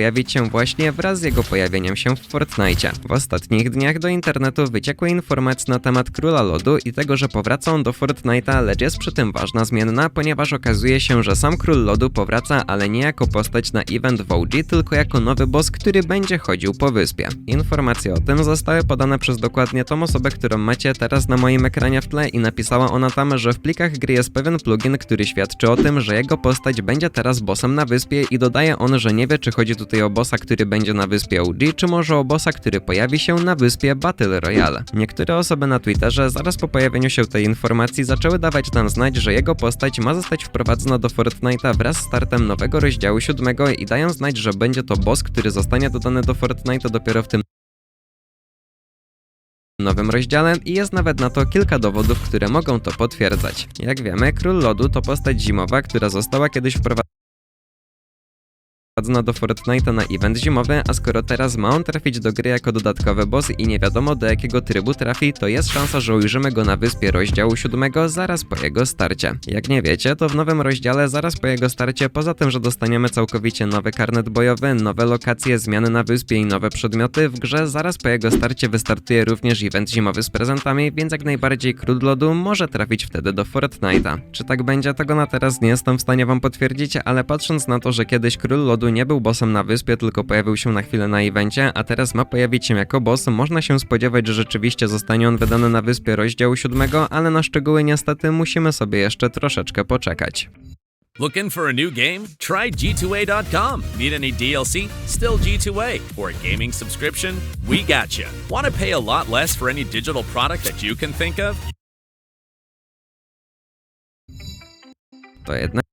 pojawić się właśnie wraz z jego pojawieniem się w Fortnite. W ostatnich dniach do internetu wyciekły informacje na temat Króla Lodu i tego, że powraca on do Fortnite'a, lecz jest przy tym ważna zmienna, ponieważ okazuje się, że sam Król Lodu powraca, ale nie jako postać na event w OG, tylko jako nowy boss, który będzie chodził po wyspie. Informacje o tym zostały podane przez dokładnie tą osobę, którą macie teraz na moim ekranie w tle i napisała ona tam, że w plikach gry jest pewien plugin, który świadczy o tym, że jego postać będzie teraz bossem na wyspie i dodaje on, że nie wie, czy chodzi tutaj o bossa, który będzie na wyspie OG, czy może o bossa, który pojawi się na wyspie Battle Royale. Niektóre osoby na Twitterze zaraz po pojawieniu się tej informacji zaczęły dawać nam znać, że jego postać ma zostać wprowadzona do Fortnite'a wraz z startem nowego rozdziału siódmego i dają znać, że będzie to boss, który zostanie dodany do Fortnite'a dopiero w tym nowym rozdziale i jest nawet na to kilka dowodów, które mogą to potwierdzać. Jak wiemy, Król Lodu to postać zimowa, która została kiedyś wprowadzona do Fortnite'a na event zimowy, a skoro teraz ma on trafić do gry jako dodatkowy boss i nie wiadomo do jakiego trybu trafi, to jest szansa, że ujrzymy go na wyspie rozdziału 7 zaraz po jego starcie. Jak nie wiecie, to w nowym rozdziale zaraz po jego starcie, poza tym, że dostaniemy całkowicie nowy karnet bojowy, nowe lokacje, zmiany na wyspie i nowe przedmioty, w grze zaraz po jego starcie wystartuje również event zimowy z prezentami, więc jak najbardziej Król Lodu może trafić wtedy do Fortnite'a. Czy tak będzie, tego na teraz nie jestem w stanie wam potwierdzić, ale patrząc na to, że kiedyś Król Lodu nie był bossem na wyspie, tylko pojawił się na chwilę na evencie, a teraz ma pojawić się jako boss, można się spodziewać, że rzeczywiście zostanie on wydany na wyspie rozdziału 7, ale na szczegóły niestety musimy sobie jeszcze troszeczkę poczekać. Looking for a new game? Try G2A.com. Need any DLC? Still G2A. Or a gaming subscription? We got you. Want to pay a lot less for any digital product that you can think of? To jednak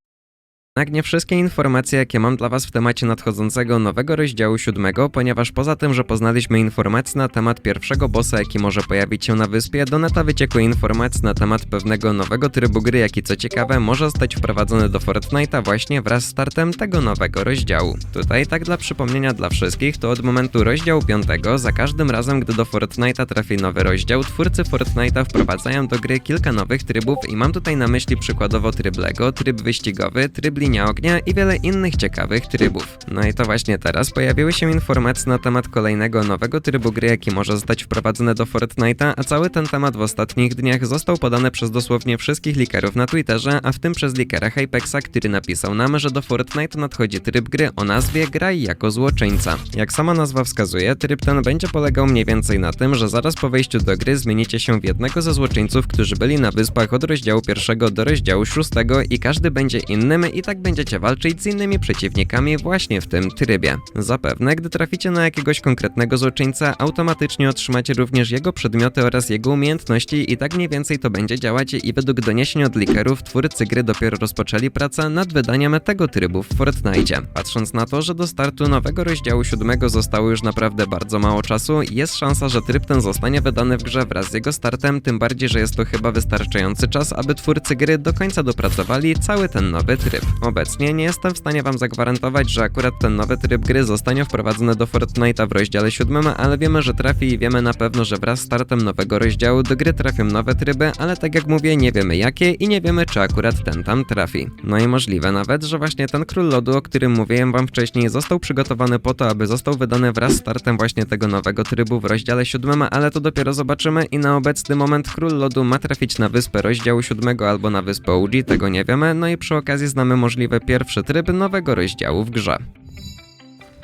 jednak nie wszystkie informacje, jakie mam dla Was w temacie nadchodzącego nowego rozdziału siódmego, ponieważ poza tym, że poznaliśmy informacje na temat pierwszego bossa, jaki może pojawić się na wyspie, do neta wyciekły informacje na temat pewnego nowego trybu gry, jaki co ciekawe może zostać wprowadzony do Fortnite'a właśnie wraz z startem tego nowego rozdziału. Tutaj tak dla przypomnienia dla wszystkich, to od momentu rozdziału 5, za każdym razem, gdy do Fortnite'a trafi nowy rozdział, twórcy Fortnite'a wprowadzają do gry kilka nowych trybów i mam tutaj na myśli przykładowo tryb LEGO, tryb wyścigowy, tryb linia ognia i wiele innych ciekawych trybów. No i to właśnie teraz pojawiły się informacje na temat kolejnego nowego trybu gry, jaki może zostać wprowadzony do Fortnite'a, a cały ten temat w ostatnich dniach został podany przez dosłownie wszystkich likerów na Twitterze, a w tym przez likera Hypexa, który napisał nam, że do Fortnite nadchodzi tryb gry o nazwie Graj jako złoczyńca. Jak sama nazwa wskazuje, tryb ten będzie polegał mniej więcej na tym, że zaraz po wejściu do gry zmienicie się w jednego ze złoczyńców, którzy byli na wyspach od rozdziału pierwszego do rozdziału szóstego i każdy będzie innym i tak będziecie walczyć z innymi przeciwnikami właśnie w tym trybie. Zapewne, gdy traficie na jakiegoś konkretnego złoczyńca, automatycznie otrzymacie również jego przedmioty oraz jego umiejętności i tak mniej więcej to będzie działać i według doniesień od likerów twórcy gry dopiero rozpoczęli pracę nad wydaniem tego trybu w Fortnite. Patrząc na to, że do startu nowego rozdziału siódmego zostało już naprawdę bardzo mało czasu, jest szansa, że tryb ten zostanie wydany w grze wraz z jego startem, tym bardziej, że jest to chyba wystarczający czas, aby twórcy gry do końca dopracowali cały ten nowy tryb. Obecnie nie jestem w stanie wam zagwarantować, że akurat ten nowy tryb gry zostanie wprowadzony do Fortnite'a w rozdziale 7, ale wiemy, że trafi i wiemy na pewno, że wraz z startem nowego rozdziału do gry trafią nowe tryby, ale tak jak mówię, nie wiemy jakie i nie wiemy, czy akurat ten tam trafi. No i możliwe nawet, że właśnie ten Król Lodu, o którym mówiłem wam wcześniej, został przygotowany po to, aby został wydany wraz z startem właśnie tego nowego trybu w rozdziale 7, ale to dopiero zobaczymy i na obecny moment Król Lodu ma trafić na wyspę rozdziału 7 albo na wyspę OG, tego nie wiemy, no i przy okazji znamy możliwe pierwszy tryb nowego rozdziału w grze.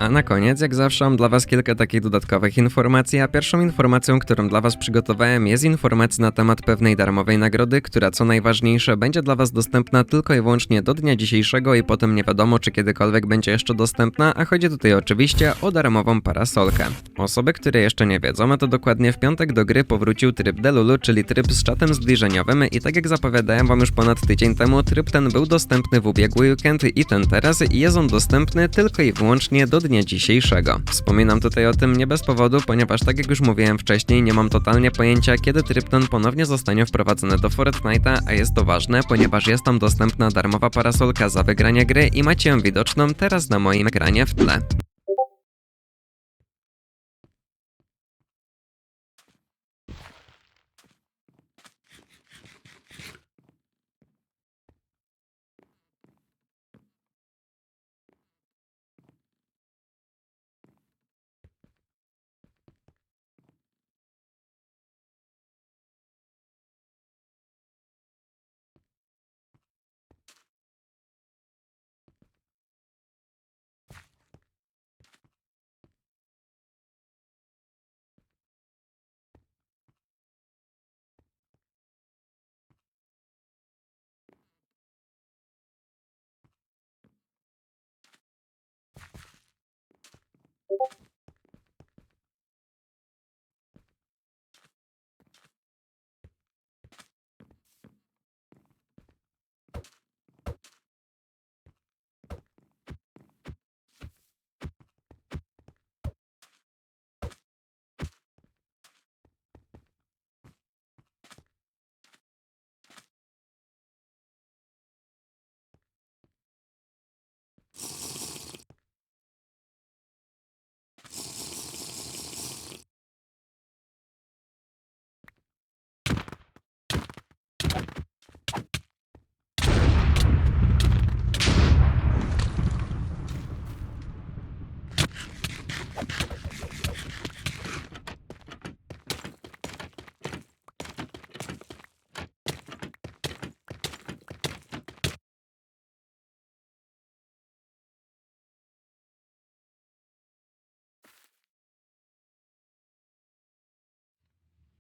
A na koniec, jak zawsze, mam dla Was kilka takich dodatkowych informacji, a pierwszą informacją, którą dla Was przygotowałem, jest informacja na temat pewnej darmowej nagrody, która co najważniejsze będzie dla Was dostępna tylko i wyłącznie do dnia dzisiejszego i potem nie wiadomo, czy kiedykolwiek będzie jeszcze dostępna, a chodzi tutaj oczywiście o darmową parasolkę. Osoby, które jeszcze nie wiedzą, to dokładnie w piątek do gry powrócił tryb Delulu, czyli tryb z czatem zbliżeniowym i tak jak zapowiadałem Wam już ponad tydzień temu, tryb ten był dostępny w ubiegły weekend i ten teraz i jest on dostępny tylko i wyłącznie do dnia dzisiejszego. Wspominam tutaj o tym nie bez powodu, ponieważ tak jak już mówiłem wcześniej, nie mam totalnie pojęcia, kiedy tryb ten ponownie zostanie wprowadzony do Fortnite'a, a jest to ważne, ponieważ jest tam dostępna darmowa parasolka za wygranie gry i macie ją widoczną teraz na moim ekranie w tle.